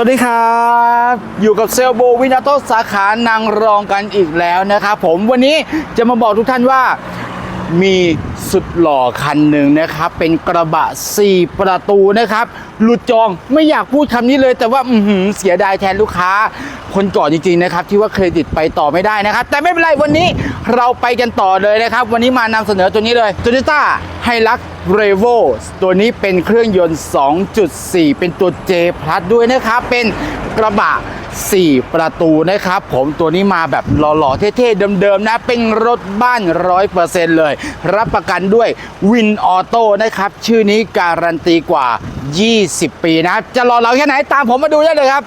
สวัสดีครับ อยู่กับเซลโบวินาโตสาขานางรองกันอีกแล้วนะครับผมวันนี้จะมาบอกทุกท่านว่า มีสุดหล่อคันหนึ่งนะครับ เป็นกระบะ 4 ประตูนะครับ หลุดจองไม่อยากพูดคำนี้เลยแต่ว่าอืเสียดายแทนลูกค้า คนก่อนจริงๆนะครับ ที่ว่าเครดิตไปต่อไม่ได้นะครับ แต่ไม่เป็นไรวันนี้เราไปกันต่อเลยนะครับ วันนี้มานำเสนอตัวนี้เลย Toyota h i l u x r e v o ตัวนี้เป็นเครื่องยนต์ 2.4 เป็นตัว J Plus ด้วยนะครับ เป็นกระบะ 4 ประตูนะครับ ผมตัวนี้มาแบบหล่อๆ เท่ๆ เดิมๆ นะ เป็นรถบ้าน 100%เลย รับประกันด้วยวินออโต้นะครับ ชื่อนี้การันตีกว่า 20 ปีนะ จะรอเราแค่ไหนตามผมมาดูได้เลยครับ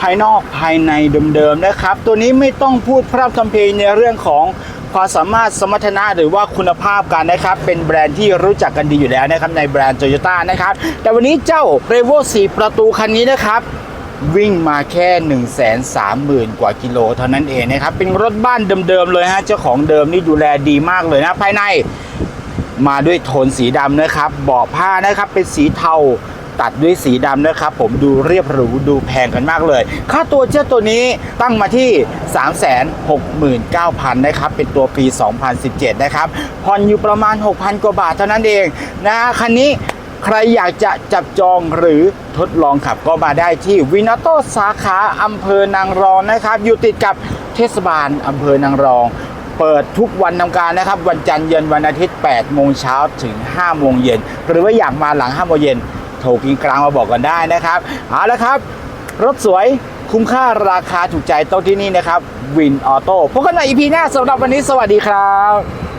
ภายนอกภายในเดิมๆ นะครับ ตัวนี้ไม่ต้องพูดพร่ำทำเพลงในเรื่องของความสามารถสมรรถนะหรือว่าคุณภาพกันนะครับ เป็นแบรนด์ที่รู้จักกันดีอยู่แล้วนะครับในแบรนด์โตโยต้านะครับ แต่วันนี้เจ้า r e v o 4 ประตูคันนี้นะครับ วิ่งมาแค่ 1 3 0 0 0 0 กว่ากิโลเท่านั้นเองนะครับ เป็นรถบ้านเดิมๆเลยฮะ เจ้าของเดิมนี่ดูแลดีมากเลยนะ ภายในมาด้วยโทนสีดำนะครับ เบาะผ้านะครับ เป็นสีเทาตัดด้วยสีดำนะครับ ผมดูเรียบหรูดูแพงกันมากเลย ค่าตัวเจ้าตัวนี้ตั้งมาที่ 369,000 นะครับ เป็นตัวปี 2017 นะครับ ผ่อนอยู่ประมาณ 6,000 กว่าบาทเท่านั้นเองนะฮะคันนี้ ใครอยากจะจับจองหรือทดลองขับก็มาได้ที่วินาโตสาขาอำเภอนางรองนะครับ อยู่ติดกับเทศบาลอำเภอนางรอง เปิดทุกวันทำการนะครับ วันจันทร์เย็นวันอาทิตย์ 8 โมงเช้าถึง 5 โมงเย็น หรือว่าอยากมาหลัง 5 โมงเย็นโทรกินกลางมาบอกกันได้นะครับเอาละครับ รถสวยคุ้มค่าราคาถูกใจต้องที่นี่นะครับวินออโต้พบกันใหม่ EP หน้าสำหรับวันนี้สวัสดีครับ